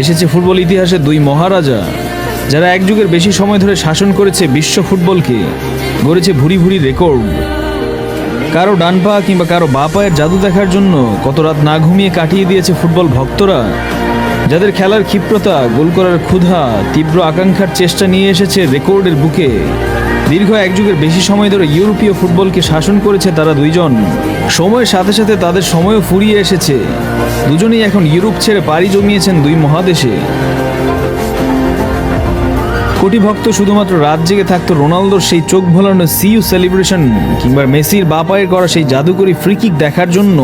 এসেছে ফুটবল ইতিহাসে দুই মহারাজা, যারা এক যুগের বেশি সময় ধরে শাসন করেছে বিশ্ব ফুটবলকে, গড়েছে ভুরি ভুরি রেকর্ড। কারও ডান পা কিংবা কারও বা পায়ের জাদু দেখার জন্য কত রাত না ঘুমিয়ে কাটিয়ে দিয়েছে ফুটবল ভক্তরা, যাদের খেলার ক্ষিপ্রতা, গোল করার ক্ষুধা, তীব্র আকাঙ্ক্ষার চেষ্টা নিয়ে এসেছে রেকর্ডের বুকে। দীর্ঘ এক যুগের বেশি সময় ধরে ইউরোপীয় ফুটবলকে শাসন করেছে তারা দুইজন। সময়ের সাথে সাথে তাদের সময়ও ফুরিয়ে এসেছে। দুজনেই এখন ইউরোপ ছেড়ে পাড়ি জমিয়েছেন দুই মহাদেশে। কোটি ভক্ত শুধুমাত্র রাত জেগে থাকতো রোনালদোর সেই চোখ ভোলানো সিইউ সেলিব্রেশন কিংবা মেসির বাপায়ের করা সেই জাদুকরি ফ্রিকিক দেখার জন্য।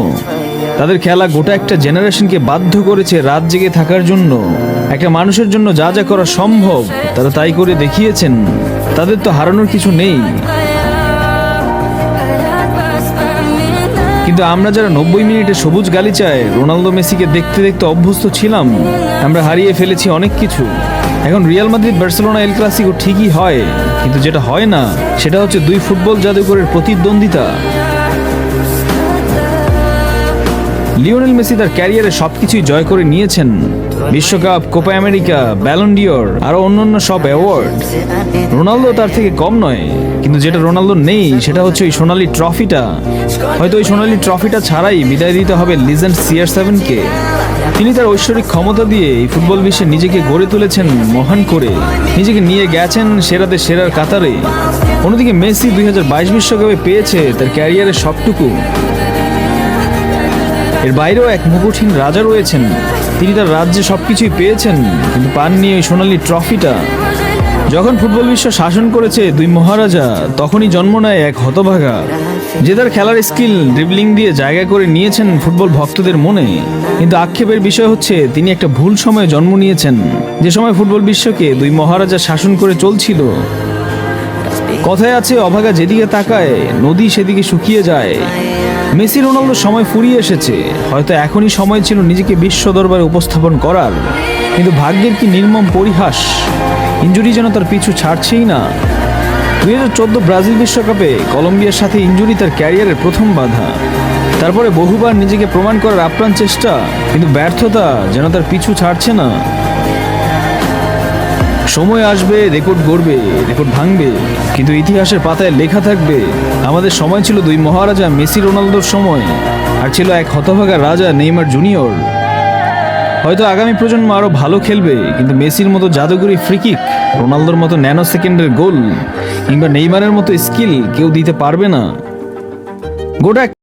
তাদের খেলা গোটা একটা জেনারেশনকে বাধ্য করেছে রাত জেগে থাকার জন্য। একটা মানুষের জন্য যা যা করা সম্ভব, তারা তাই করে দেখিয়েছেন। তাদের তো হারানোর কিছু নেই। কিন্তু আমরা যারা নব্বই মিনিটে সবুজ গালি চায় রোনালদো মেসিকে দেখতে দেখতে অভ্যস্ত ছিলাম। আমরা হারিয়ে ফেলেছি অনেক কিছু। এখন Real Madrid, Barcelona, El Clasico ঠিকই হয়, কিন্তু যেটা হয় না, সেটা হচ্ছে দুই ফুটবল জাদুঘরের প্রতিদ্বন্দ্বিতা। লিওনেল মেসি তার ক্যারিয়ারে সবকিছুই জয় করে নিয়েছেন। বিশ্বকাপ, কোপা আমেরিকা ব্যালন্ডিওর আরও অন্যান্য সব অ্যাওয়ার্ড রোনালদো তার থেকে কম নয়, কিন্তু যেটা রোনালদো নেই, সেটা হচ্ছে ওই সোনালি ট্রফিটা হয়তো ওই সোনালি ট্রফিটা ছাড়াই বিদায় দিতে হবে লিজেন্ড সিআর সেভেনকে। তিনি তার ঐশ্বরিক ক্ষমতা দিয়ে এই ফুটবল বিশ্বে নিজেকে গড়ে তুলেছেন মহান করে। নিজেকে নিয়ে গেছেন সেরাদের সেরার কাতারে। অন্যদিকে মেসি দুই হাজার বাইশ বিশ্বকাপে পেয়েছে তার ক্যারিয়ারের সবটুকু। এর বাইরেও এক মুকুটহীন রাজা রয়েছেন। তিনি তার রাজ্যে সবকিছুই পেয়েছেন, কিন্তু পাননি ওই সোনালি ট্রফিটা। যখন ফুটবল বিশ্ব শাসন করেছে দুই মহারাজা, তখনই জন্ম নেয় এক হতভাগা, যে তার খেলার স্কিল ড্রিবলিং দিয়ে জায়গা করে নিয়েছেন ফুটবল ভক্তদের মনে। কিন্তু আক্ষেপের বিষয় হচ্ছে, তিনি একটা ভুল সময়ে জন্ম নিয়েছেন। যে সময় ফুটবল বিশ্বকে দুই মহারাজা শাসন করে চলছিল। কথায় আছে, অভাগা যেদিকে তাকায়, নদী সেদিকে শুকিয়ে যায়। মেসি রোনালদোর সময় ফুরিয়ে এসেছে। হয়তো এখনই সময় ছিল নিজেকে বিশ্ব দরবারে উপস্থাপন করার। কিন্তু ভাগ্যের কি নির্মম পরিহাস? ইঞ্জুরি যেন তার পিছু ছাড়ছেই না। দুই হাজার চোদ্দ ব্রাজিল বিশ্বকাপে কলম্বিয়ার সাথে ইঞ্জুরি তার ক্যারিয়ারের প্রথম বাধা। তারপরে বহুবার নিজেকে প্রমাণ করার আপ্রাণ চেষ্টা, কিন্তু ব্যর্থতা যেন তার পিছু ছাড়ছে না। সময় আসবে, রেকর্ড গড়বে, রেকর্ড ভাঙবে। কিন্তু ইতিহাসের পাতায় লেখা থাকবে, আমাদের সময় ছিল দুই মহারাজা, মেসি রোনালদোর সময়, আর ছিল এক হতভাগা রাজা, নেইমার জুনিয়র। হয়তো আগামী প্রজন্ম আরও ভালো খেলবে, কিন্তু মেসির মতো জাদুগরি ফ্রিকিক রোনালদোর মতো ন্যানো সেকেন্ডের গোল, কিংবা নেইমারের মতো স্কিল কেউ দিতে পারবে না। গোটা